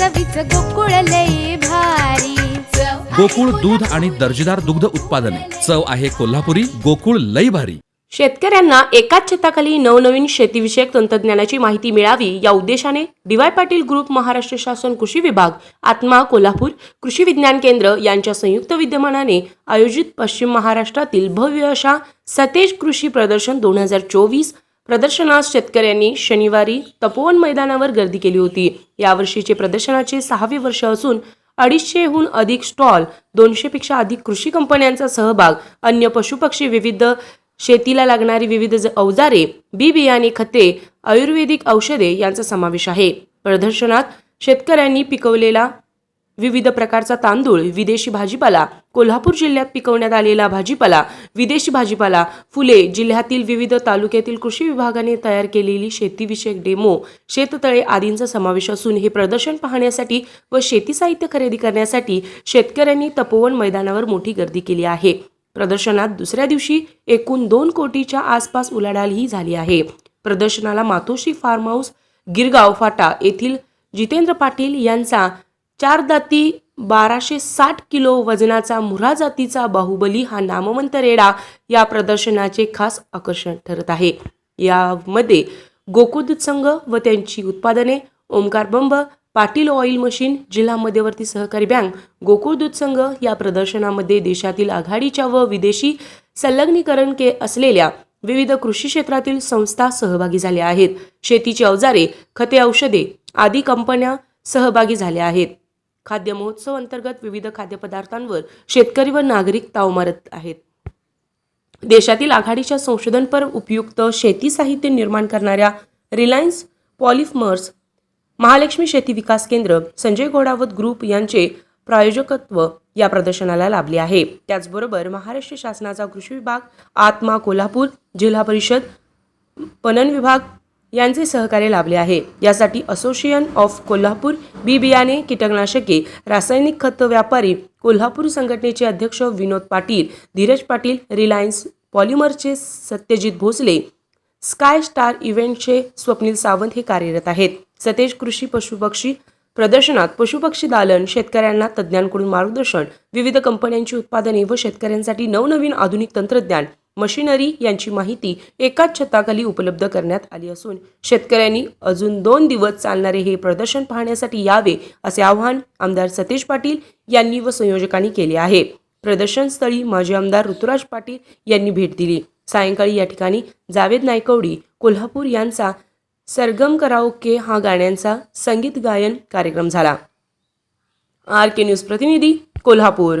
चवीच गोकुळ लई भारी. गोकुळ दूध आणि दर्जेदार दुग्ध उत्पादने. चव आहे कोल्हापुरी गोकुळ लई भारी. शेतकऱ्यांना एकाच छताखाली नवनवीन शेतीविषयक तंत्रज्ञानाची माहिती मिळावी या उद्देशाने डीवाय पाटील ग्रुप महाराष्ट्र शासन कृषी विभाग आत्मा कोल्हापूर कृषी विज्ञान केंद्र यांच्या संयुक्त विद्यमानाने आयोजित पश्चिम महाराष्ट्रातील भव्य अशा सतेज कृषी प्रदर्शन दोन हजार चोवीस प्रदर्शनात शेतकऱ्यांनी शनिवारी तपोवन मैदानावर गर्दी केली होती. यावर्षीचे प्रदर्शनाचे सहावे वर्ष असून अडीचशेहून अधिक स्टॉल दोनशेपेक्षा अधिक कृषी कंपन्यांचा सहभाग अन्य पशुपक्षी विविध शेतीला लागणारी विविध ज- अवजारे बी बियाणे खते आयुर्वेदिक औषधे यांचा समावेश आहे. प्रदर्शनात शेतकऱ्यांनी पिकवलेला विविध प्रकारचा तांदूळ विदेशी भाजीपाला कोल्हापूर जिल्ह्यात पिकवण्यात आलेला भाजीपाला विदेशी भाजीपाला फुले जिल्ह्यातील विविध तालुक्यातील कृषी विभागाने तयार केलेली शेतीविषयक डेमो शेततळे आदींचा समावेश असून हे प्रदर्शन पाहण्यासाठी व शेती साहित्य खरेदी करण्यासाठी शेतकऱ्यांनी तपोवन मैदानावर मोठी गर्दी केली आहे. प्रदर्शनात दुसऱ्या दिवशी एकूण दोन कोटीच्या आसपास उलाढालही झाली आहे. प्रदर्शनाला मातोश्री फार्म हाऊस गिरगाव फाटा येथील जितेंद्र पाटील यांचा चार दाती बाराशे साठ किलो वजनाचा मुरा जातीचा बाहुबली हा नामवंत रेडा या प्रदर्शनाचे खास आकर्षण ठरत आहे. यामध्ये गोकुळ संघ व त्यांची उत्पादने ओमकार बंब पाटील ऑइल मशीन जिल्हा मध्यवर्ती सहकारी बँक गोकुळ दूध संघ या प्रदर्शनामध्ये देशातील आघाडीच्या व विदेशी संलग्नीकरण के असलेल्या विविध कृषी क्षेत्रातील संस्था सहभागी झाल्या आहेत. शेतीची अवजारे खते औषधे आदी कंपन्या सहभागी झाल्या आहेत. खाद्य महोत्सव अंतर्गत विविध खाद्यपदार्थांवर शेतकरी व नागरिक ताव मारत आहेत. देशातील आघाडीच्या संशोधनपर उपयुक्त शेती साहित्य निर्माण करणाऱ्या रिलायन्स पॉलिफमर्स महालक्ष्मी शेती विकास केंद्र संजय घोडावत ग्रुप यांचे प्रायोजकत्व या प्रदर्शनाला लाभले आहे. त्याचबरोबर महाराष्ट्र शासनाचा कृषी विभाग आत्मा कोल्हापूर जिल्हा परिषद पणन विभाग यांचे सहकार्य लाभले आहे. यासाठी असोसिएशन ऑफ कोल्हापूर बी बियाणे कीटकनाशके रासायनिक खत व्यापारी कोल्हापूर संघटनेचे अध्यक्ष विनोद पाटील धीरज पाटील रिलायन्स पॉलिमरचे सत्यजित भोसले स्काय स्टार इव्हेंटचे स्वप्नील सावंत हे कार्यरत आहेत. सतेज कृषी पशुपक्षी प्रदर्शनात पशुपक्षी दालन शेतकऱ्यांना तज्ज्ञांकडून मार्गदर्शन विविध कंपन्यांची उत्पादने व शेतकऱ्यांसाठी नवनवीन आधुनिक तंत्रज्ञान मशिनरी यांची माहिती एकाच छताखाली उपलब्ध करण्यात आली असून शेतकऱ्यांनी अजून दोन दिवस चालणारे हे प्रदर्शन पाहण्यासाठी यावे असे आवाहन आमदार सतीश पाटील यांनी व संयोजकांनी केले आहे. प्रदर्शनस्थळी माजी आमदार ऋतुराज पाटील यांनी भेट दिली. सायंकाळी या ठिकाणी जावेद नायकवडी कोल्हापूर यांचा सरगम कराओके हा गाण्यांचा संगीत गायन कार्यक्रम झाला. आर के न्यूज प्रतिनिधी कोल्हापूर